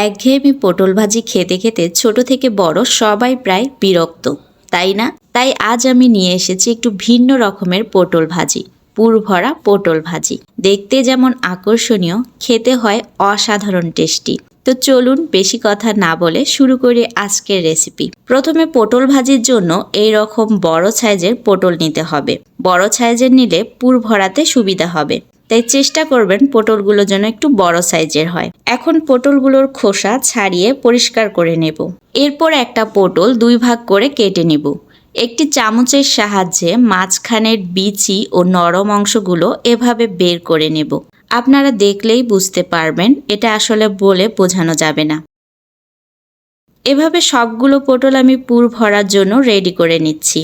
একঘেয়েমি পটল ভাজি খেতে খেতে ছোট থেকে বড় সবাই প্রায় বিরক্ত। তাই না? তাই আজ আমি নিয়ে এসেছি একটু ভিন্ন রকমের পটল ভাজি পুর ভরা পটল ভাজি। দেখতে যেমন আকর্ষণীয়, খেতে হয় অসাধারণ টেস্টি। তো চলুন বেশি কথা না বলে শুরু করি আজকের রেসিপি। প্রথমে পটল ভাজির জন্য এই রকম বড় সাইজের পটল নিতে হবে। বড় সাইজের নিলে পুর ভরাতে সুবিধা হবে। তাই চেষ্টা করবেন পটলগুলো যেন একটু বড় সাইজের হয়। এখন পটলগুলোর খোসা ছাড়িয়ে পরিষ্কার করে নেব। এরপর একটা পটল দুই ভাগ করে কেটে নেব। একটি চামচের সাহায্যে মাঝখানের বিচি ও নরম অংশগুলো এভাবে বের করে নেব। আপনারা দেখলেই বুঝতে পারবেন, এটা আসলে বলে বোঝানো যাবে না। এভাবে সবগুলো পটল আমি পুর ভরার জন্য রেডি করে নিচ্ছি।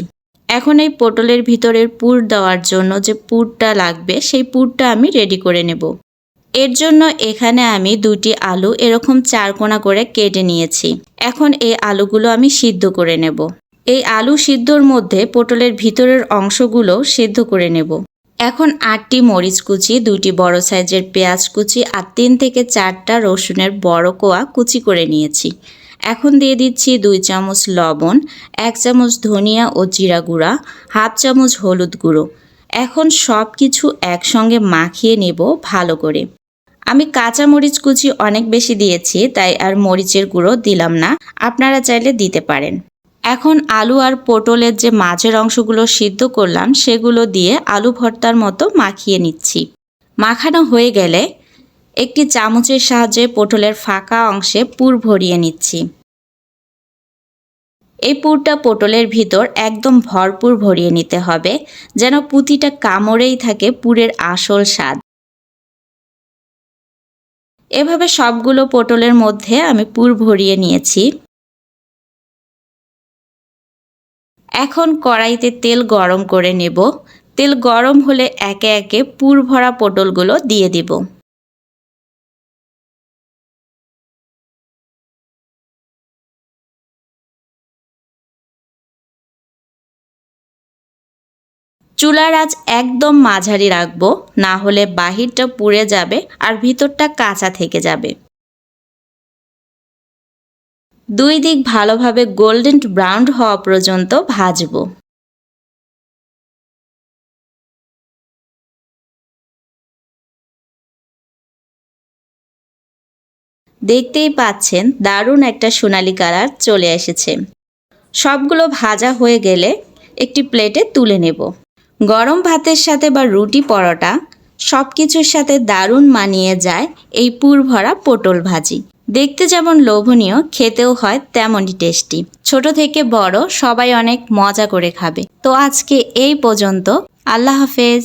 এখন এই পটলের ভিতরের পুর দেওয়ার জন্য যে পুরটা লাগবে, সেই পুরটা আমি রেডি করে নেব। এর জন্য এখানে আমি দুটি আলু এরকম চার কোনা করে কেটে নিয়েছি। এখন এই আলুগুলো আমি সিদ্ধ করে নেব। এই আলু সিদ্ধর মধ্যে পটলের ভিতরের অংশগুলো সিদ্ধ করে নেব। এখন আটটি মরিচ কুচি, দুটি বড় সাইজের পেঁয়াজ কুচি আর তিন থেকে চারটা রসুনের বড় কোয়া কুচি করে নিয়েছি। এখন দিয়ে দিচ্ছি দুই চামচ লবণ, এক চামচ ধনিয়া ও জিরা গুঁড়া, হাফ চামচ হলুদ গুঁড়ো। এখন সব কিছু একসঙ্গে মাখিয়ে নেব ভালো করে। আমি কাঁচা মরিচ কুচি অনেক বেশি দিয়েছি, তাই আর মরিচের গুঁড়ো দিলাম না। আপনারা চাইলে দিতে পারেন। এখন আলু আর পটলের যে মাঝের অংশগুলো সিদ্ধ করলাম, সেগুলো দিয়ে আলু ভর্তার মতো মাখিয়ে নিচ্ছি। মাখানো হয়ে গেলে একটি চামচের সাহায্যে পটলের ফাঁকা অংশে পুর ভরিয়ে নিচ্ছি। এই পুরটা পটলের ভিতর একদম ভরপুর ভরিয়ে নিতে হবে, যেন পুঁতিটা কামড়েই থাকে পুরের আসল স্বাদ। এভাবে সবগুলো পটলের মধ্যে আমি পুর ভরিয়ে নিয়েছি। এখন কড়াইতে তেল গরম করে নেব। তেল গরম হলে একে একে পুর ভরা পটলগুলো দিয়ে দিব। চুলার আঁচ একদম মাঝারি রাখব, না হলে বাহিরটা পুড়ে যাবে আর ভিতরটা কাঁচা থেকে যাবে। দুই দিক ভালোভাবে গোল্ডেন ব্রাউন হওয়া পর্যন্ত ভাজবো। দেখতেই পাচ্ছেন, দারুণ একটা সোনালি কালার চলে এসেছে। সবগুলো ভাজা হয়ে গেলে একটি প্লেটে তুলে নেব। গরম ভাতের সাথে বা রুটি পরোটা সব কিছুর সাথে দারুণ মানিয়ে যায় এই পুর ভরা পটল ভাজি। দেখতে যেমন লোভনীয়, খেতেও হয় তেমনই টেস্টি। ছোট থেকে বড় সবাই অনেক মজা করে খাবে। তো আজকে এই পর্যন্ত। আল্লাহ হাফেজ।